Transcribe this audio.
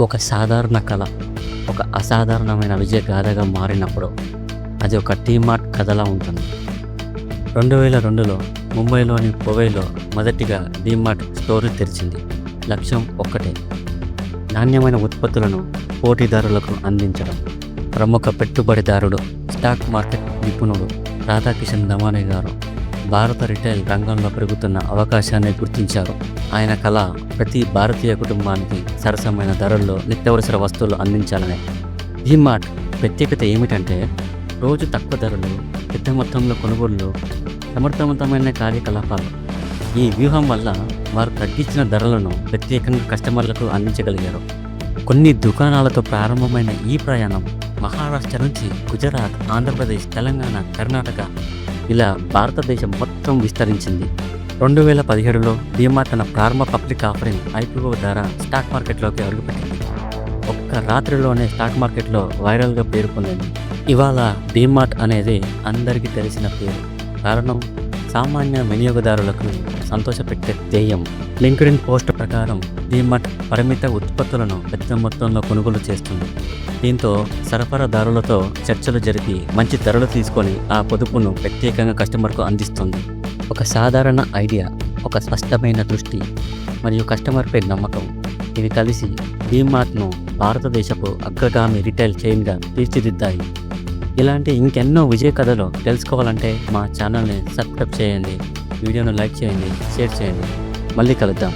ఒక సాధారణ కళ ఒక అసాధారణమైన విజయ గాథగా మారినప్పుడు అది ఒక టీమార్ట్ కథలా ఉంటుంది. రెండు వేల రెండులో ముంబైలోని పొవైలో మొదటిగా డీమార్ట్ స్టోర్ తెరిచింది. లక్ష్యం ఒక్కటే నాణ్యమైన ఉత్పత్తులను పోటీదారులకు అందించడం. ప్రముఖ పెట్టుబడిదారుడు స్టాక్ మార్కెట్ నిపుణుడు రాధాకిషన్ దమానే గారు భారత రిటైల్ రంగంలో పెరుగుతున్న అవకాశాన్ని గుర్తించారు. ఆయన కళ ప్రతి భారతీయ కుటుంబానికి సరసమైన ధరల్లో నిత్యవసర వస్తువులు అందించాలనే డిమార్ట్ ప్రత్యేకత ఏమిటంటే రోజు తక్కువ ధరలు పెద్ద మొత్తంలో కొనుగోళ్ళు సమర్థవంతమైన కార్యకలాపాలు. ఈ వ్యూహం వల్ల వారు తగ్గించిన ధరలను ప్రత్యేకంగా కస్టమర్లకు అందించగలిగారు. కొన్ని దుకాణాలతో ప్రారంభమైన ఈ ప్రయాణం మహారాష్ట్ర నుంచి గుజరాత్ ఆంధ్రప్రదేశ్ తెలంగాణ కర్ణాటక ఇలా భారతదేశం మొత్తం విస్తరించింది. రెండు వేల పదిహేడులో డీమార్ట్ తన ప్రారంభ పబ్లిక్ ఆఫరింగ్ ఐపీఓ ద్వారా స్టాక్ మార్కెట్లోకి అడుగుపెట్టింది. ఒక్క రాత్రిలోనే స్టాక్ మార్కెట్లో వైరల్గా పేరు పొందింది. ఇవాళ డీమార్ట్ అనేది అందరికీ తెలిసిన పేరు. కారణం సామాన్య వినియోగదారులకు సంతోషపెట్టే ధ్యేయం. లింక్డ్ఇన్ పోస్ట్ ప్రకారం డీమార్ట్ పరిమిత ఉత్పత్తులను పెద్ద మొత్తంలో కొనుగోలు చేస్తుంది. దీంతో సరఫరాదారులతో చర్చలు జరిపి మంచి ధరలు తీసుకొని ఆ పొదుపును ప్రత్యేకంగా కస్టమర్కు అందిస్తుంది. ఒక సాధారణ ఐడియా ఒక స్పష్టమైన దృష్టి మరియు కస్టమర్పై నమ్మకం. ఇవి కలిసి డీమార్ట్ను భారతదేశపు అగ్రగామి రిటైల్ చైన్గా తీర్చిదిద్దాయి. ఇలాంటి ఇంకెన్నో విజయ కథలు తెలుసుకోవాలంటే మా ఛానల్ని సబ్స్క్రైబ్ చేయండి. వీడియోను లైక్ చేయండి షేర్ చేయండి. మళ్ళీ కలుద్దాం.